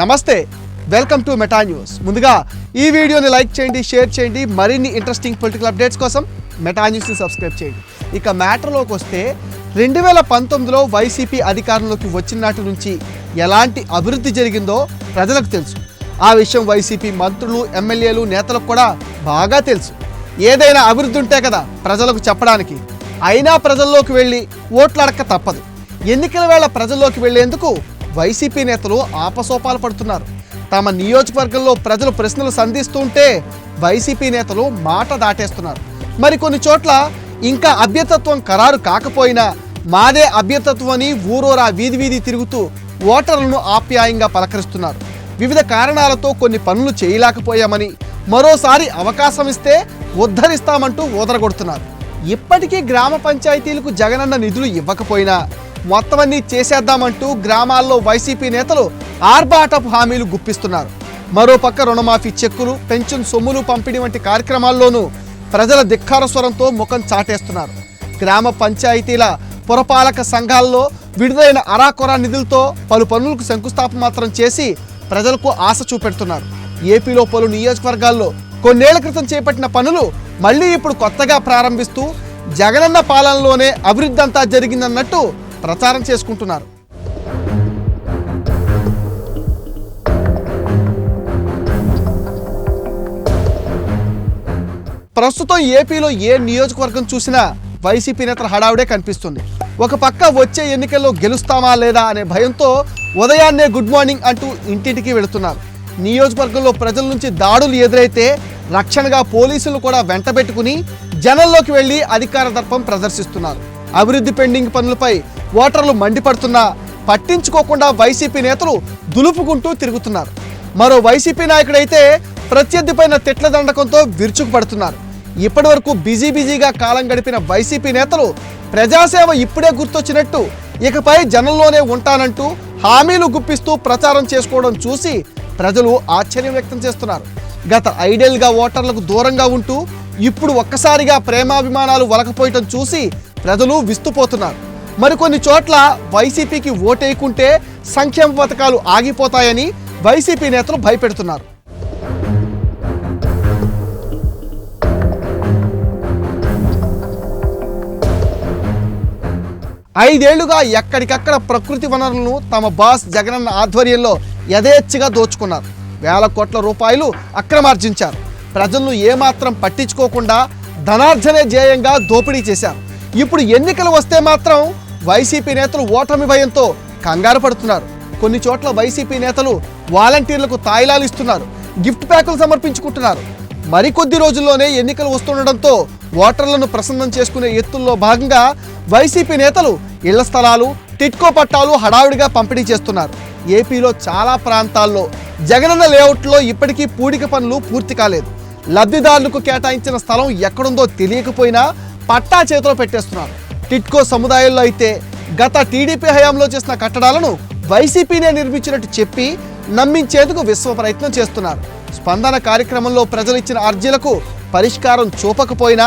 నమస్తే welcome to meta news. ముందుగా ఈ వీడియోని లైక్ చేయండి షేర్ చేయండి మరిన్ని ఇంట్రెస్టింగ్ పొలిటికల్ అప్డేట్స్ కోసం మెటా న్యూస్ని సబ్స్క్రైబ్ చేయండి. ఇక మ్యాటర్లోకి వస్తే రెండు వేల పంతొమ్మిదిలో వైసీపీ అధికారంలోకి వచ్చిన నాటి నుంచి ఎలాంటి అభివృద్ధి జరిగిందో ప్రజలకు తెలుసు. ఆ విషయం వైసీపీ మంత్రులు ఎమ్మెల్యేలు నేతలకు కూడా బాగా తెలుసు. ఏదైనా అభివృద్ధి ఉంటే కదా ప్రజలకు చెప్పడానికి. అయినా ప్రజల్లోకి వెళ్ళి ఓట్లాడక తప్పదు. ఎన్నికల వేళ ప్రజల్లోకి వెళ్ళేందుకు వైసీపీ నేతలు ఆపసోపాలు పడుతున్నారు. తమ నియోజకవర్గంలో ప్రజలు ప్రశ్నలు సంధిస్తుంటే వైసీపీ నేతలు మాట దాటేస్తున్నారు. మరికొన్ని చోట్ల ఇంకా అభ్యర్థత్వం ఖరారు కాకపోయినా మాదే అభ్యర్థత్వం అని ఊరోరా వీధి వీధి తిరుగుతూ ఓటర్లను ఆప్యాయంగా పలకరిస్తున్నారు. వివిధ కారణాలతో కొన్ని పనులు చేయలేకపోయామని మరోసారి అవకాశం ఇస్తే ఉద్ధరిస్తామంటూ ఊదరగొడుతున్నారు ఇప్పటికీ గ్రామ పంచాయతీలకు జగనన్న నిధులు ఇవ్వకపోయినా మొత్తం అన్ని చేసేద్దామంటూ గ్రామాల్లో వైసీపీ నేతలు ఆర్భాటపు హామీలు గుప్పిస్తున్నారు. మరోపక్క రుణమాఫీ చెక్కులు పెన్షన్ సొమ్ములు పంపిణీ వంటి కార్యక్రమాల్లోనూ ప్రజల ధిక్కార స్వరంతో ముఖం చాటేస్తున్నారు. గ్రామ పంచాయతీల పురపాలక సంఘాల్లో విడుదలైన అరాకొరా నిధులతో పలు పనులకు శంకుస్థాపన మాత్రం చేసి ప్రజలకు ఆశ చూపెడుతున్నారు. ఏపీలో పలు నియోజకవర్గాల్లో కొన్నేళ్ళ క్రితం చేపట్టిన పనులు మళ్ళీ ఇప్పుడు కొత్తగా ప్రారంభిస్తూ జగనన్న పాలనలోనే అభివృద్ధి అంతా జరిగిందన్నట్టు ప్రచారం చేసుకుంటున్నారు. ప్రస్తుతం ఏపీలో ఏ నియోజకవర్గం చూసినా వైసీపీ నేతల హడావుడే కనిపిస్తుంది. ఒక పక్క వచ్చే ఎన్నికల్లో గెలుస్తామా లేదా అనే భయంతో ఉదయాన్నే గుడ్ మార్నింగ్ అంటూ ఇంటింటికి వెళుతున్నారు. నియోజకవర్గంలో ప్రజల నుంచి దాడులు ఎదురైతే రక్షణగా పోలీసులు కూడా వెంటబెట్టుకుని జనంలోకి వెళ్ళి అధికార దర్పం ప్రదర్శిస్తున్నారు. అభివృద్ధి పెండింగ్ పనులపై ఓటర్లు మండిపడుతున్నా పట్టించుకోకుండా వైసీపీ నేతలు దులుపుకుంటూ తిరుగుతున్నారు. మరో వైసీపీ నాయకుడైతే ప్రత్యర్థిపైన తిట్ల దండకంతో విరుచుకుపడుతున్నారు. ఇప్పటి వరకు బిజీ బిజీగా కాలం గడిపిన వైసీపీ నేతలు ప్రజాసేవ ఇప్పుడే గుర్తొచ్చినట్టు ఇకపై జనంలోనే ఉంటానంటూ హామీలు గుప్పిస్తూ ప్రచారం చేసుకోవడం చూసి ప్రజలు ఆశ్చర్యం వ్యక్తం చేస్తున్నారు. గత ఐడియల్గా ఓటర్లకు దూరంగా ఉంటూ ఇప్పుడు ఒక్కసారిగా ప్రేమాభిమానాలు వలకపోయటం చూసి ప్రజలు విస్తుపోతున్నారు. మరికొన్ని చోట్ల వైసీపీకి ఓటేయకుంటే సంక్షేమ పథకాలు ఆగిపోతాయని వైసీపీ నేతలు భయపెడుతున్నారు. ఐదేళ్ళుగా ఎక్కడికక్కడ ప్రకృతి వనరులను తమ బాస్ జగనన్న ఆధ్వర్యంలో యథేచ్ఛగా దోచుకున్నారు. వేల కోట్ల రూపాయలు అక్రమార్జించారు. ప్రజలను ఏమాత్రం పట్టించుకోకుండా ధనార్జనే ధ్యేయంగా దోపిడీ చేశారు. ఇప్పుడు ఎన్నికలు వస్తే మాత్రం వైసీపీ నేతలు ఓటమి భయంతో కంగారు పడుతున్నారు. కొన్ని చోట్ల వైసీపీ నేతలు వాలంటీర్లకు తాయిలాలు ఇస్తున్నారు గిఫ్ట్ ప్యాకులు సమర్పించుకుంటున్నారు. మరికొద్ది రోజుల్లోనే ఎన్నికలు వస్తుండటంతో ఓటర్లను ప్రసన్నం చేసుకునే ఎత్తుల్లో భాగంగా వైసీపీ నేతలు ఇళ్ళ స్థలాలు టిట్కో పట్టాలు హడావుడిగా పంపిణీ చేస్తున్నారు. ఏపీలో చాలా ప్రాంతాల్లో జగనన్న లేఅవుట్లో ఇప్పటికీ పూడిక పనులు పూర్తి కాలేదు. లబ్ధిదారులకు కేటాయించిన స్థలం ఎక్కడుందో తెలియకపోయినా పట్టా చేతిలో పెట్టేస్తున్నారు. టిట్కో సముదాయాల్లో అయితే గత టీడీపీ హయాంలో చేసిన కట్టడాలను వైసీపీనే నిర్మించినట్టు చెప్పి నమ్మించేందుకు విశ్వ ప్రయత్నం చేస్తున్నారు. స్పందన కార్యక్రమంలో ప్రజలు ఇచ్చిన అర్జీలకు పరిష్కారం చూపకపోయినా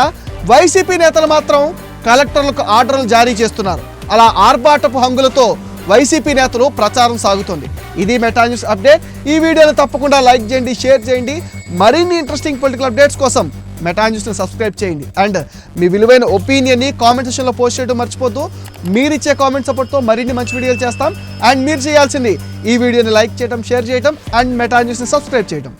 వైసీపీ నేతలు మాత్రం కలెక్టర్లకు ఆర్డర్లు జారీ చేస్తున్నారు. అలా ఆర్భాటపు హంగులతో వైసీపీ నేతలు ప్రచారం సాగుతుంది. ఇది మెటా న్యూస్ అప్డేట్. ఈ వీడియోను తప్పకుండా లైక్ చేయండి షేర్ చేయండి. మరిన్ని ఇంట్రెస్టింగ్ పొలిటికల్ అప్డేట్స్ కోసం మెటా న్యూస్ని సబ్స్క్రైబ్ చేయండి. అండ్ మీ విలువైన ఒపీనియన్ని కామెంట్ సెషన్లో పోస్ట్ చేయడం మర్చిపోద్దు. మీరిచ్చే కామెంట్ సపోర్ట్తో మరిన్ని మంచి వీడియోలు చేస్తాం. అండ్ మీరు చేయాల్సింది ఈ వీడియోని లైక్ చేయడం షేర్ చేయడం అండ్ మెటా న్యూస్ని సబ్స్క్రైబ్ చేయడం